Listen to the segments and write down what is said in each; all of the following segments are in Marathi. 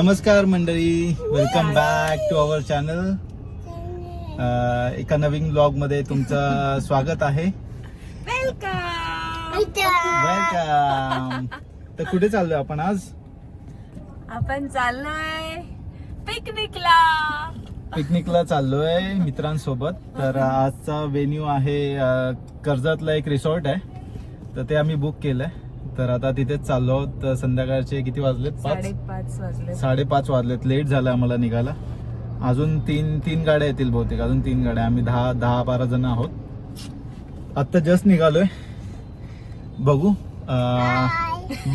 नमस्कार मंडळी welcome back to our channel एका नवीन ब्लॉगमध्ये तुमचं स्वागत आहे. वेलकम वेलकम तर कुठे चाललोय आपण आज? आपण चाललोय पिकनिकला. पिकनिकला चाललोय मित्रांसोबत. तर आजचा वेन्यू आहे कर्जतला एक रिसॉर्ट आहे. तर ते आम्ही बुक केलंय. तर आता तिथेच चाललो आहोत. तर संध्याकाळचे किती वाजलेत? पाच? साडेपाच वाजले साडेपाच वाजलेत. लेट झालं आम्हाला निघायला. अजून तीन तीन गाड्या येतील बहुतेक. अजून तीन गाड्या. आम्ही दहा दहा बारा जण आहोत. आत्ता जस्ट निघालोय. बघू.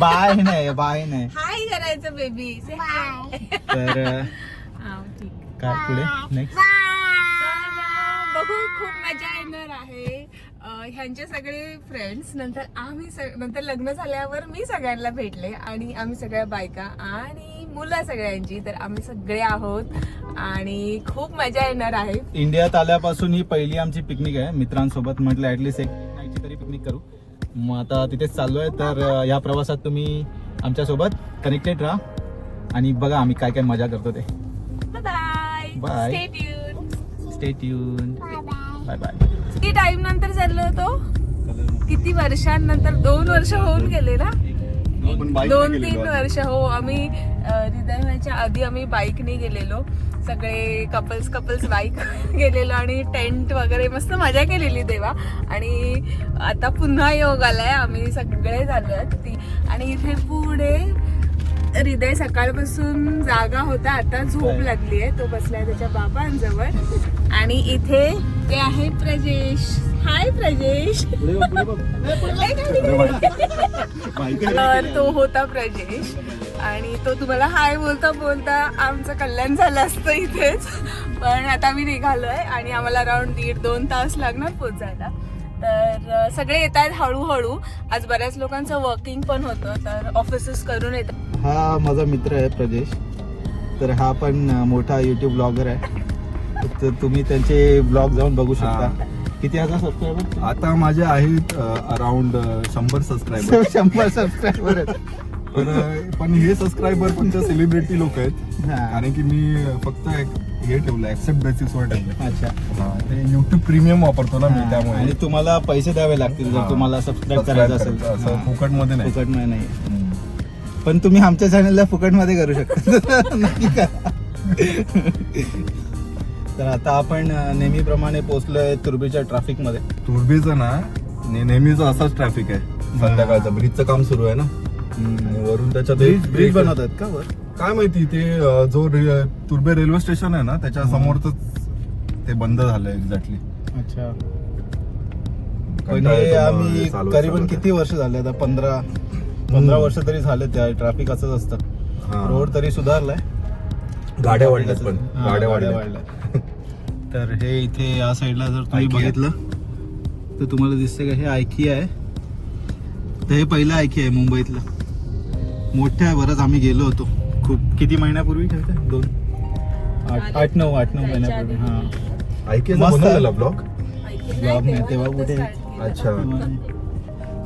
बाय नाही बाय नाही. हाय करायचं बेबी तर काय पुढे? नेक्स्ट बघू खूप मजा येणार आहे. ह्यांचे सगळे फ्रेंड्स नंतर आम्ही सग- नंतर लग्न झाल्यावर मी सगळ्यांना भेटले आणि आम्ही सगळ्या बायका आणि मुलं सगळ्यांची तर आम्ही सगळे आहोत आणि खूप मजा येणार आहे. इंडियात आल्यापासून ही पहिली आमची पिकनिक आहे. मित्रांसोबत म्हटलं ऍटलीस्ट एक नाईटची तरी पिकनिक करू. मग आता तिथेच चाललोय तर अ, या प्रवासात तुम्ही आमच्यासोबत कनेक्टेड राहा. आणि बघा आम्ही काय काय मजा करतो ते. Bye Bye. Stay tune stay tune bye bye time नंतर चाललो होतो. किती वर्षांनंतर? दोन वर्ष होऊन गेले ना? दोन तीन वर्ष हो. आम्ही हृदयाच्या आधी आम्ही बाईकने गेलेलो. सगळे कपल्स कपल्स बाईक गेलेलो आणि टेंट वगैरे मस्त मजा केलेली तेव्हा. आणि आता पुन्हा योग आलाय. आम्ही सगळे झालो ती आणि इथे पुढे हृदय सकाळपासून जागा होता आता झोप लागली आहे. तो बसलाय त्याच्या बाबांजवळ. आणि इथे ते आहे प्रजेश. हाय प्रजेश. तर तो होता प्रजेश. आणि तो तुम्हाला हाय बोलता बोलता आमचं कल्याण झालं असतं इथेच. पण आता मी निघालोय आणि आम्हाला अराउंड दीड दोन तास लागणार पोचायला तर सगळे येत आहेत हळूहळू. आज बऱ्याच लोकांचं वर्किंग पण होतं तर ऑफिसेस करून येतात. हा माझा मित्र आहे प्रजेश तर हा पण मोठा युट्यूब ब्लॉगर आहे. तर तुम्ही त्यांचे ब्लॉग जाऊन बघू शकता. किती हजार सबस्क्रायबर आता माझे आहेत अराउंड शंभर सबस्क्रायबर शंभर सबस्क्रायबर आहेत. पण हे सबस्क्रायबर पण त्या सेलिब्रिटी लोक आहेत. कारण की मी फक्त एक हे ठेवलं ऍक्सेप्ट बेसिसवर ठेवलं. अच्छा. हा, ते युट्यूब प्रीमियम वापरतो ना मी त्यामुळे. आणि तुम्हाला पैसे द्यावे लागतील जर. तुम्हाला सबस्क्राईब करायचं असेल. करायचं, असं हा. फुकटमध्ये नाही. फुकटमध्ये नाही. हम्म. पण तुम्ही आमच्या चॅनलला फुकटमध्ये करू शकता. नक्की करा. तर आता आपण अ, नेहमीप्रमाणे पोहोचलोय तुर्बीच्या ट्रॅफिकमध्ये. तुर्बीचं ना ने- नेहमीच असाच ट्रॅफिक आहे संध्याकाळचं. ब्रिजचं काम सुरू आहे ना. आणि वरून त्याच्यात ब्रिज ब्रिज बनवतात का वर? काय माहिती ते अ, जो रे- तुर्बे रेल्वे स्टेशन आहे ना त्याच्या समोरच ते बंद झालं एक्झॅक्टली अच्छा. पण हे आम्ही करीबन किती वर्ष झाले? आता पंधरा पंधरा वर्ष तरी झाले त्या ट्रॅफिक असंच असतं. रोड तरी सुधारलाय. गाड्या वाढल्यात पण. हा, गाड्या वाढल्या वाढल्यात. तर हे इथे या साईडला जर तुम्ही IKEA. बघितलं तर तुम्हाला दिसते का हे आयकी आहे. तर हे पहिलं आयकी आहे मुंबईतलं. मोठं आहे बरंच आम्ही गेलो होतो. खूप किती महिन्यापूर्वी ठेवते? दोन? आठ आठ नऊ आठ नऊ महिन्यापूर्वी हा. ऐकेचा मस्त. बनवलेला ब्लॉग नाही, तेव्हा कुठे? अच्छा.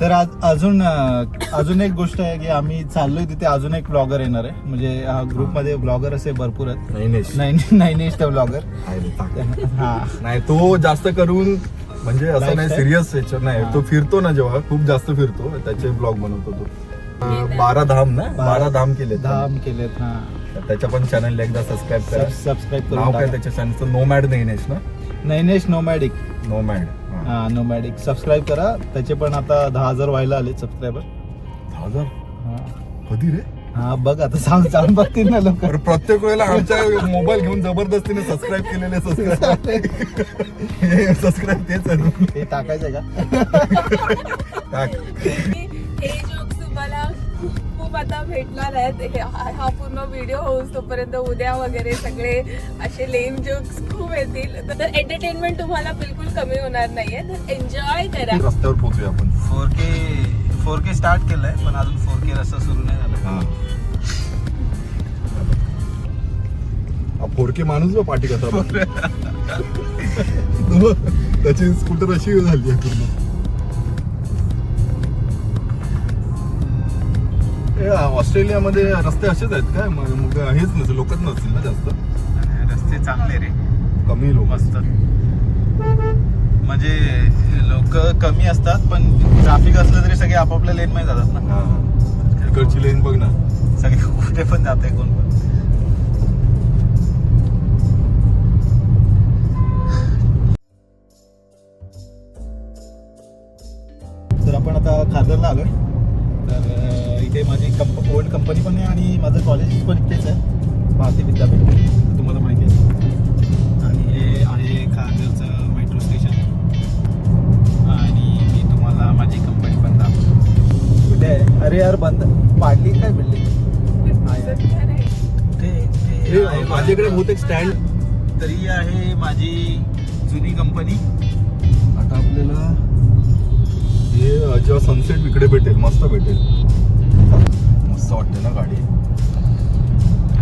तर आज अजून अं, अजून एक गोष्ट आहे की आम्ही चाललोय तिथे अजून एक ब्लॉगर येणार आहे. म्हणजे हा ग्रुपमध्ये ब्लॉगर असे भरपूर आहेत. नाही नेश. नाही नाही नेक्स्ट ब्लॉगर आहे रे, टाक. हा. नाही तो जास्त करून म्हणजे असं नाही Lifestyle? सिरियस नाही. हा. तो फिरतो ना जेव्हा खूप जास्त फिरतो त्याचे ब्लॉग बनवतो तो. बारा धाम ना? बारा धाम केले धाम केलेत त्याच्या पण चॅनल एकदा सबस्क्राईब करा. सबस्क्राईब नाव करून काय टाका. त्याच्या चॅनलचं नो मॅड नेश ना? नैनेश नोमॅडिक नो मॅड हा नोमॅडिक सबस्क्राईब करा. त्याचे पण आता दहा हजार व्हायला आले सबस्क्रायबर हजार? कधी रे? हा बघ आता सांग सांग बघतील ना लोक. अरे प्रत्येक वेळेला आमच्या मोबाईल घेऊन जबरदस्तीने सबस्क्राईब केलेले सबस्क्राईब सबस्क्राईब तेच आहे. टाकायचं का? टाक. हे खूप आता भेटणार आहेत. हे- पूर्ण व्हिडिओ होऊस तोपर्यंत उद्या वगैरे सगळे असे लेम जोक्स खूप येतील. तर एंटरटेनमेंट तुम्हाला बिलकुल कमी होणार नाहीये. तर एन्जॉय करा. रस्त्यावर पोहोचूया आपण. Four K four K start केलंय पण अजून फोर के रस्ता सुरू नाही झाला. हा. फोरके माणूस बा पाठी कसा त्याची स्कूटर अशी झाली आहे पूर्ण. ऑस्ट्रेलियामध्ये रस्ते असेच आहेत काय? मग मग हेच नसेल लोकच नसतील ना जास्त? रस्ते चांगले रे. कमी लोक. मस्त. म्हणजे लोक कमी असतात पण ट्रॅफिक असलं तरी सगळे आपापल्या लेन मध्ये जातात ना. हा. इकडची लेन बघ ना. सगळे कुठे पण जाते कोण पण. तर आपण आता खारघरला आलोय. इथे माझी कंप ओल्ड कंपनी पण आहे आणि माझं कॉलेज पण इथेच आहे. भारती विद्यापीठ. तुम्हाला माहिती आहे. आणि हे आहे खारघरचं मेट्रो स्टेशन आणि मी तुम्हाला माझी कंपनी पण दाखवतो. कुठे आहे? अरे यार बंद. पाडली काय बिल्डिंग माझ्याकडे बहुतेक स्टँड तरी आहे माझी जुनी कंपनी आता आपल्याला हे जेव्हा सनसेट इकडे भेटेल मस्त भेटेल. मस्त वाटते ना गाडी?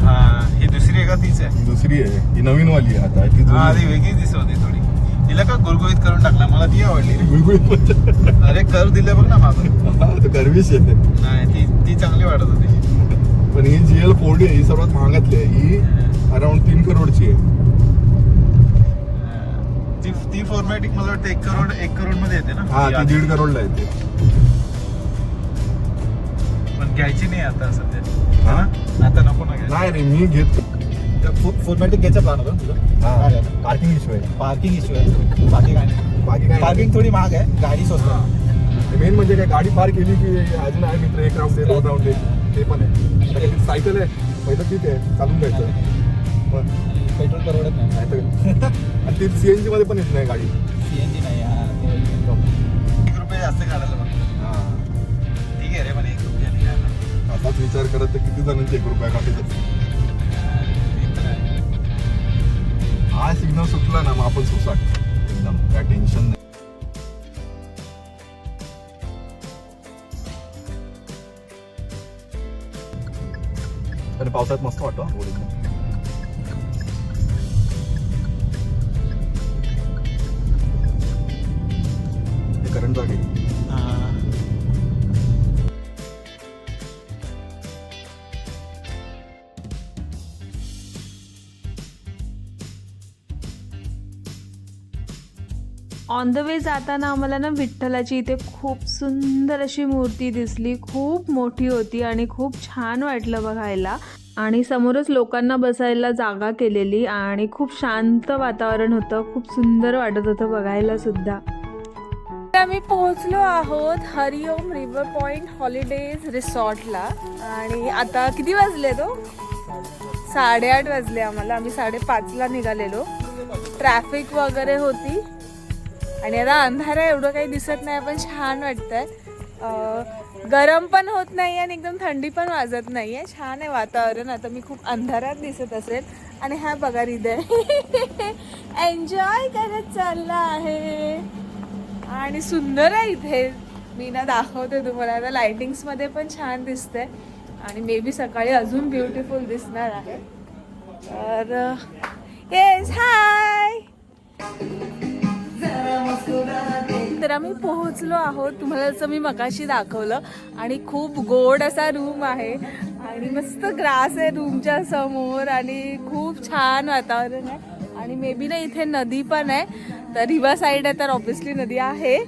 हा ही दुसरी आहे का तीच आहे? दुसरी आहे. ही नवीन वाली आहे आता. ती हा जुनी. वेगळी दिसत होती थोडी. तिला का गुळगुळीत करून टाकला? मला ती आवडली. रे. गुळगुळीत. पण. अरे कर दिलं बघ ना मागून. हा, तो गर्विश येते नाही ती ती चांगली वाटत होती. पण ही जी एल फोर्टी आहे ही सर्वात महागातली आहे. ही अराउंड तीन करोडची आहे. ती ती फॉर्मॅटिक मला वाटतं एक करोड एक करोडमध्ये येते ना. हा ती ती आधी. दीड करोडला येते. पण घ्यायची नाही आता सध्या. हा? आता नको ना घ्यायला नाही रे मी घेत. फॉर्मॅटिक घ्यायचा प्लॅन होता तुझा? पार्किंग इश्यू आहे. पार्किंग इश्यू आहे. बाकी काय नाही. बाकी काय पार्किंग थोडी महाग आहे. गाडी स्वस्त आहे. मेन म्हणजे काय गाडी पार्क केली की अजून आहे मित्र एक राऊंड दे दोन राऊंड दे. ते पण आहे. आता सायकल आहे. पहिलं ठीक आहे. चालून जायचं. पण पेट्रोल परवडत नाही. नाही तर आणि ती सीएनजी मध्ये पण येत नाही गाडी. सीएनजी नाही हा, तो एक main problem. एक रुपये जास्त काढायला काढणार. विचार करत तर किती जणांचे एक रुपया काढतात हा सिग्नल सुटला ना मग आपण सुसाट एकदम काय टेन्शन नाही. आणि पावसाळ्यात मस्त वाटतो हा करंट जागे. ऑन द वे जाताना आम्हाला ना विठ्ठलाची इथे खूप सुंदर अशी मूर्ती दिसली. खूप मोठी होती आणि खूप छान वाटलं बघायला. आणि समोरच लोकांना बसायला जागा केलेली आणि खूप शांत वातावरण होतं. खूप सुंदर वाटत होतं बघायला सुद्धा. आम्ही पोहोचलो आहोत हरिओम रिव्हर पॉइंट हॉलिडेज रिसॉर्टला आणि आता किती वाजले तो? साडेआठ वाजले आम्हाला. आम्ही साडेपाचला निघालेलो. ट्रॅफिक वगैरे होती. आणि आता अंधार आहे एवढं काही दिसत नाही पण छान वाटतंय. गरम पण होत नाही आणि एकदम थंडी पण वाजत नाही आहे. छान आहे वातावरण. आता मी खूप अंधारात दिसत असेल. आणि हा बघा हृदय एन्जॉय करत चालला आहे. आणि सुंदर आहे इथे. मी ना दाखवते तुम्हाला. आता लाइटिंग्समध्ये पण छान दिसते आणि मे बी सकाळी अजून ब्युटिफुल दिसणार आहे. तर येस हाय तर आम्ही पोहोचलो आहोत. तुम्हाला जसं मी मगाशी दाखवलं. आणि खूप गोड असा रूम आहे. आणि मस्त ग्रास आहे रूमच्या समोर. आणि खूप छान वातावरण आहे. आणि मे बी ना इथे नदी पण आहे. तर रिव्हर साईड आहे तर ऑब्विसली नदी आहे.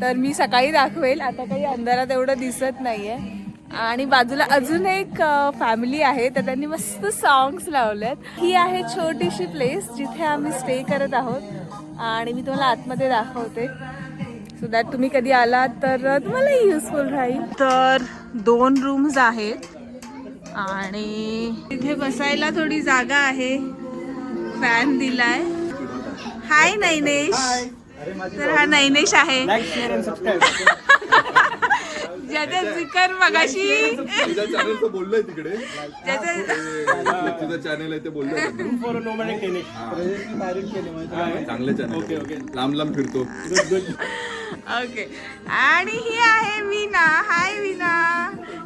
तर मी सकाळी दाखवेल. आता काही अंधारात एवढं दिसत नाही आहे आणि बाजूला अजून एक फॅमिली आहे. तर त्यांनी मस्त सॉंग्स लावलेत. ही आहे छोटीशी प्लेस जिथे आम्ही स्टे करत आहोत. आणि मी तुम्हाला आतमध्ये दाखवते. सो दॅट तुम्ही कधी आलात तर तुम्हाला युजफुल राहील. तर दोन रूम्स आहेत. आणि तिथे बसायला थोडी जागा आहे. फॅन दिलाय. हाय नैनेश तर हा नैनेश आहे. ज्याचा जिकर मगाशी. तुझ्या चॅनलचं बोललोय तिकडे. तुझं चॅनल आहे ते बोललोय चांगलं चॅनल लांब लांब फिरतो. ओके आणि ही आहे वीणा हाय वीणा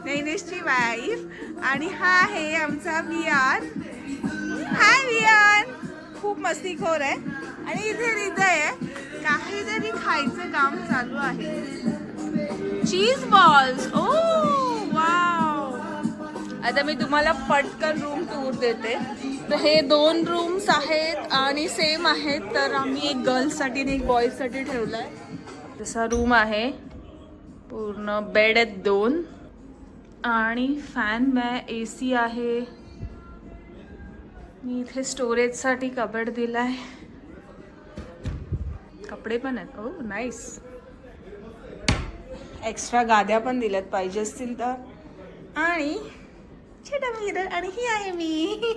नैनेशची वाईफ आणि हा आहे आमचा आर हाय वियान खूप मस्तीखोर आहे. आणि इथे हृदय आहे. काहीतरी खायचं काम चालू आहे. चीज बॉल्स ओ वाव आता मी तुम्हाला पटकन रूम टूर देते. तर हे दोन रूम्स आहेत आणि सेम आहेत. तर आम्ही एक गर्ल्ससाठी आणि एक बॉईजसाठी ठेवलं आहे जसा रूम आहे. पूर्ण बेड आहेत दोन. आणि फॅन आहे ए सी आहे. मी इथे स्टोरेजसाठी कबड आहे कपडे पण आहेत. Oh, हो नाईस एक्स्ट्रा गाद्या पण दिल्यात पाहिजे असतील तर. आणि छोटा मिरर आणि ही आहे मी.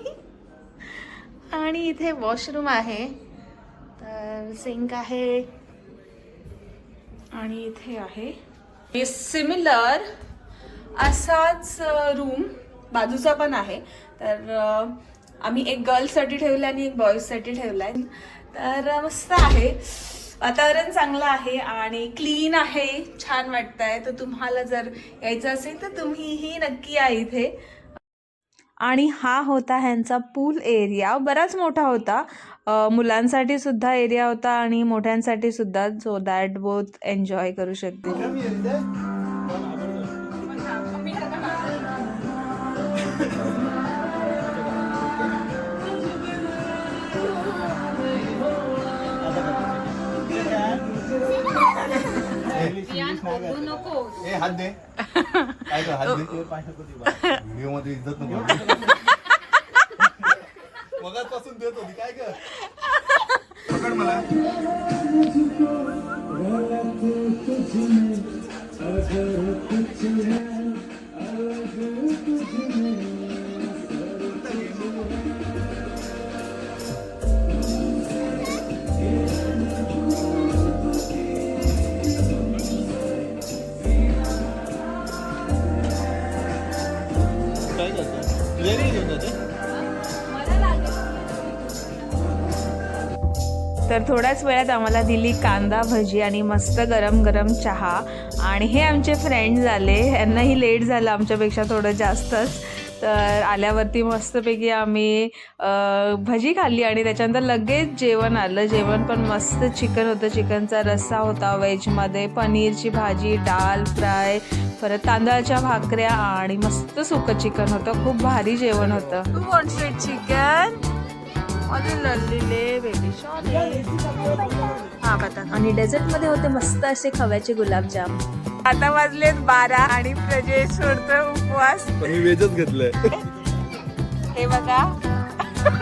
आणि इथे वॉशरूम आहे. तर सिंक आहे. आणि इथे आहे. सिमिलर असाच रूम बाजूचा पण आहे. तर आम्ही एक गर्ल्ससाठी ठेवला आणि एक बॉईजसाठी ठेवला आहे तर मस्त आहे. वातावरण चांगलं आहे आणि क्लीन आहे छान वाटतंय. तर तुम्हाला जर यायचं असेल तर तुम्हीही नक्की या इथे. आणि हा होता ह्यांचा पूल एरिया बराच मोठा होता. मुलांसाठी सुद्धा एरिया होता आणि मोठ्यांसाठी सुद्धा सो दॅट बोथ एन्जॉय करू शकतील. ए हात दे. काय कर हात दे. व्हिडिओमध्ये इज्जत नको मगाचपासून देत होती. काय कर? पकड मला. तर थोड्याच वेळात आम्हाला दिली कांदा भजी आणि मस्त गरम गरम चहा. आणि हे आमचे फ्रेंड्स आले यांनाही लेट झालं आमच्यापेक्षा थोडं जास्तच. तर आल्यावरती मस्तपैकी आम्ही भजी खाल्ली आणि त्याच्यानंतर लगेच जेवण आलं. जेवण पण मस्त चिकन होतं. चिकनचा रस्सा होता व्हेजमध्ये. पनीरची भाजी डाल फ्राय परत तांदळाच्या भाकऱ्या आणि मस्त सुकं चिकन होतं. खूप भारी जेवण होतं. चिकन अरे लल्लीले बेबी हा बता. आणि डेझर्टमध्ये होते मस्त असे खव्याचे गुलाबजाम. आता वाजलेत बारा आणि प्रजेश सोडतोय उपवास. पण मी वेजच घेतलंय. हे बघा.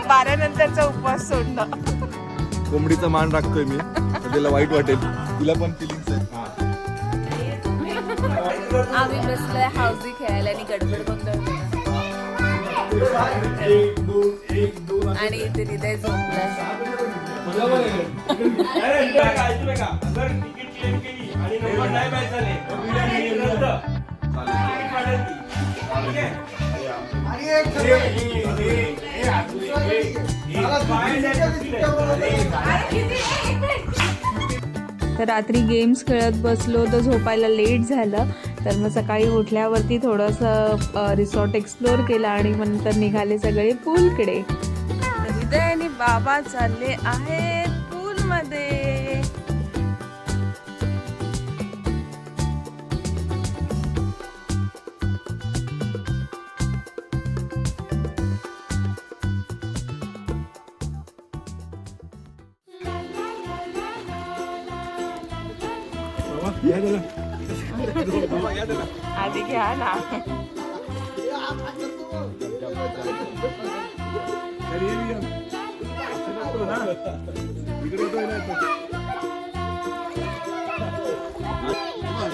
बारा नंतरचा उपवास सोडणं. कोंबडीचा मान राखतोय मी. तिला वाईट वाटेल. तिला पण फिलिंग्स आहे आम्ही बसलोय हाऊसी खेळायला आणि गडबड गोंधळ आणि इथे हृदय झोपलाय. तर रात्री गेम्स खेळत बसलो तर झोपायला लेट झालं. तर मग सकाळी उठल्यावरती थोडंसं रिसॉर्ट एक्सप्लोअर केला आणि नंतर निघाले सगळे पूलकडे उदय आणि बाबा चालले आहेत पूलमध्ये. आधी घ्या ना.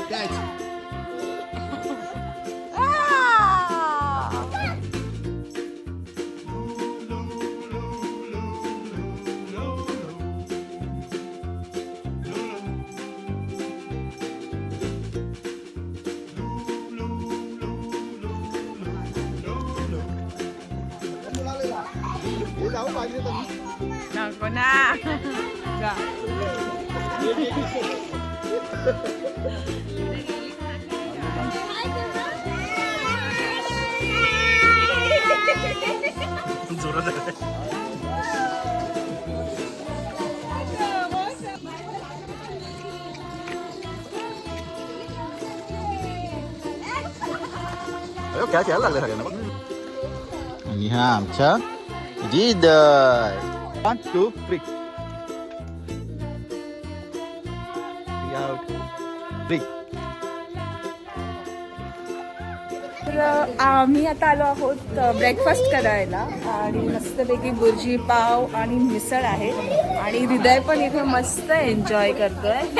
Кать! cháu vào như tầm Nào con à Dạ Zora da. Ayo kaya kaya lah lihat ya. Ini ham, cak. One two three three तर आम्ही आता आलो आहोत ब्रेकफास्ट करायला. आणि मस्तपैकी बुर्जी पाव आणि मिसळ आहे. आणि हृदय पण इथे मस्त एन्जॉय करतोय.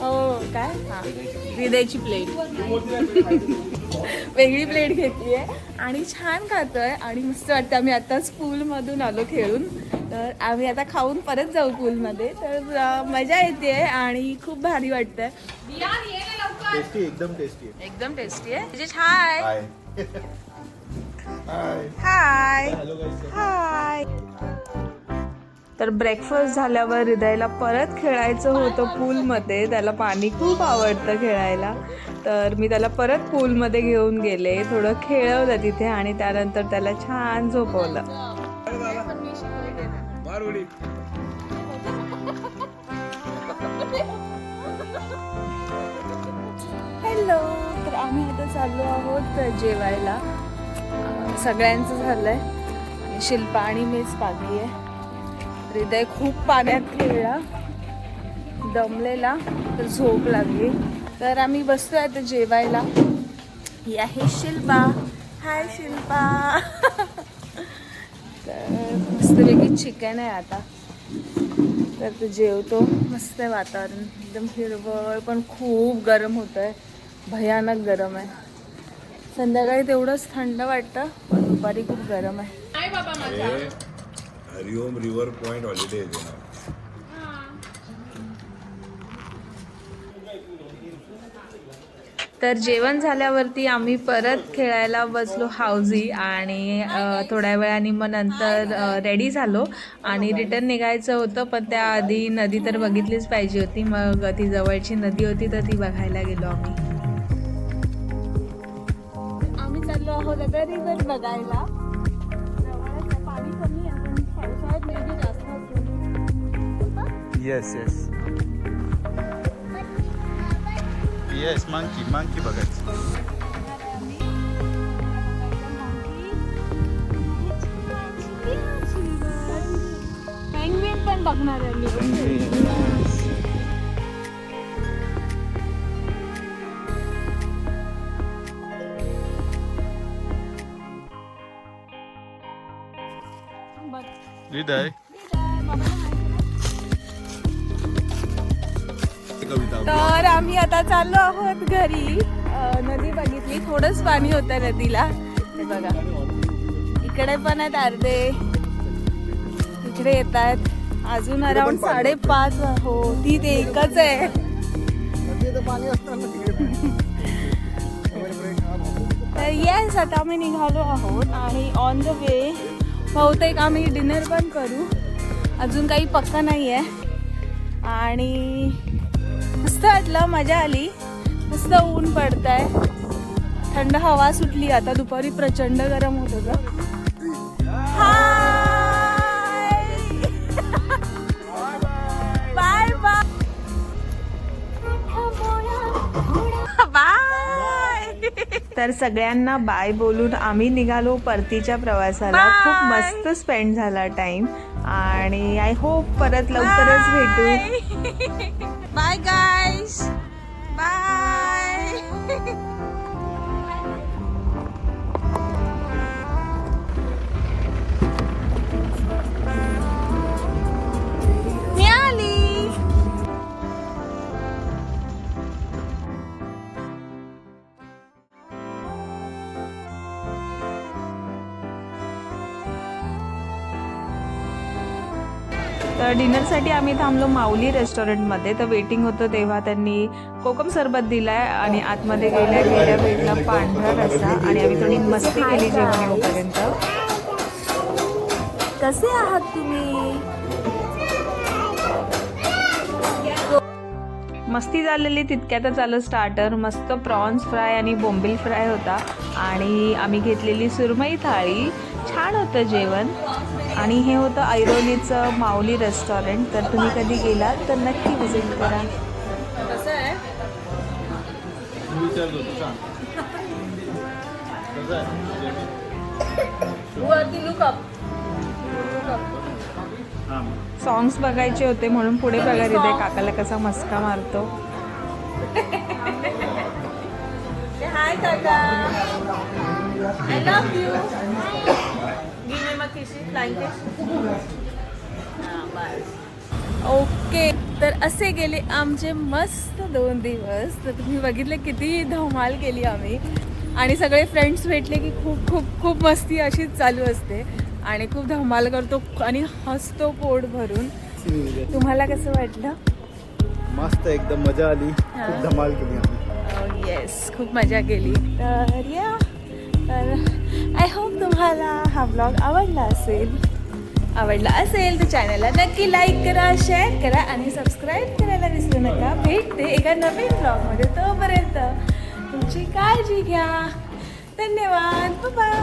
हो काय? हा. हृदयची प्लेट वेगळी प्लेट घेतली आहे आणि छान खातोय आणि मस्त वाटतं आम्ही आताच पूलमधून आलो खेळून. तर आम्ही आता खाऊन परत जाऊ पूलमध्ये तर मजा येते आणि खूप भारी वाटतंय. टेस्टी एकदम टेस्टी आहे. एकदम टेस्टी आहे. म्हणजे हाय हाय हाय हाय हॅलो गाईस हाय तर ब्रेकफास्ट झाल्यावर हृदयला परत खेळायचं होतं पूलमध्ये त्याला पाणी खूप आवडतं खेळायला. तर मी त्याला परत पूलमध्ये घेऊन गेले. थोडं खेळवलं तिथे आणि त्यानंतर त्याला छान झोपवलं. हॅलो तर आम्ही आता चाललो आहोत जेवायला. सगळ्यांचं झालंय. आणि शिल्पा आणि मीच बाकी आहे हृदय खूप पाण्यात खेळला. दमलेला तर झोप लागली. तर आम्ही बसतोय आता जेवायला. ही आहे शिल्पा. हाय शिल्पा. तर मस्तपैकी चिकन आहे आता. तर ते जेवतो. मस्त आहे वातावरण. एकदम हिरवळ पण खूप गरम होत आहे भयानक गरम आहे. संध्याकाळी तेवढंच थंड वाटतं पण दुपारी खूप गरम आहे. हरिओम रिव्हर पॉइंट हॉलिडे तर जेवण झाल्यावरती आम्ही परत खेळायला बसलो हाऊजी आणि थोड्या वेळाने मग नंतर रेडी झालो. आणि रिटर्न निघायचं होतं पण त्याआधी नदी तर बघितलीच पाहिजे होती. मग ती जवळची नदी होती तर ती बघायला गेलो आम्ही. आम्ही चाललो आहोत आता रिव्हर बघायला. पाणी कमी आहे पण पावसाळ्यात maybe जास्त असेल. Yes yes yes monkey monkey बघायचं पेंग्विन पण बघणार आहे मी. बघ. हृदय कविता. तर आम्ही आता चाललो आहोत घरी. नदी बघितली. थोडंच पाणी होतं नदीला. हे बघा. इकडे पण आहेत अर्धे. इकडे येत आहेत. अजून अराउंड साडेपाच. हो ती ते एकच आहे. तर येस आता आम्ही निघालो आहोत आणि ऑन द वे बहुतेक आम्ही डिनर पण करू. अजून काही पक्का नाही आहे आणि मस्त वाटलं मजा आली. मस्त ऊन पडत आहे थंड हवा सुटली आता दुपारी प्रचंड गरम होत होतं. बाय बाय बाय तर सगळ्यांना बाय बोलून आम्ही निघालो परतीच्या प्रवासाला. खूप मस्त स्पेंड झाला टाइम आणि आय होप परत लवकरच भेटू. बाय गाईस तर डिनरसाठी आम्ही थांबलो माऊली रेस्टॉरंटमध्ये. तर वेटिंग होतं तेव्हा त्यांनी कोकम सरबत दिलाय आणि आतमध्ये गेल्या गेल्या भेटला पांढरा रस्सा आणि आम्ही थोडी मस्ती केली जेवण येऊपर्यंत. कसे आहात तुम्ही? मस्ती झालेली तितक्यातच आलं स्टार्टर मस्त प्रॉन्स फ्राय आणि बोंबिल फ्राय होता. आणि आम्ही घेतलेली सुरमई थाळी. छान होतं जेवण. आणि हे होतं ऐरोलीचं माऊली रेस्टॉरंट. तर तुम्ही कधी गेलात तर नक्की विजिट करा. कसं आहे? सॉंग्स बघायचे होते म्हणून पुढे बघा रिदे काकाला कसा मस्का मारतो. हाय काका. आय लव्ह यू ओके तर असे गेले आमचे मस्त दोन दिवस. तर तुम्ही बघितले किती धमाल केली आम्ही. आणि सगळे फ्रेंड्स भेटले की खूप खूप खूप मस्ती अशीच चालू असते. आणि खूप धमाल करतो आणि हसतो पोट भरून. तुम्हाला कसं वाटलं? मस्त एकदम मजा आली. खूप धमाल केली आम्ही. येस खूप मजा केली. तर या. तर आय होप तुम्हाला हा ब्लॉग आवडला असेल. आवडला असेल तर चॅनलला नक्की लाईक करा शेअर करा आणि सबस्क्राईब करायला विसरू नका. भेटते एका नवीन ब्लॉगमध्ये तोपर्यंत. तुमची काळजी घ्या. धन्यवाद. बाय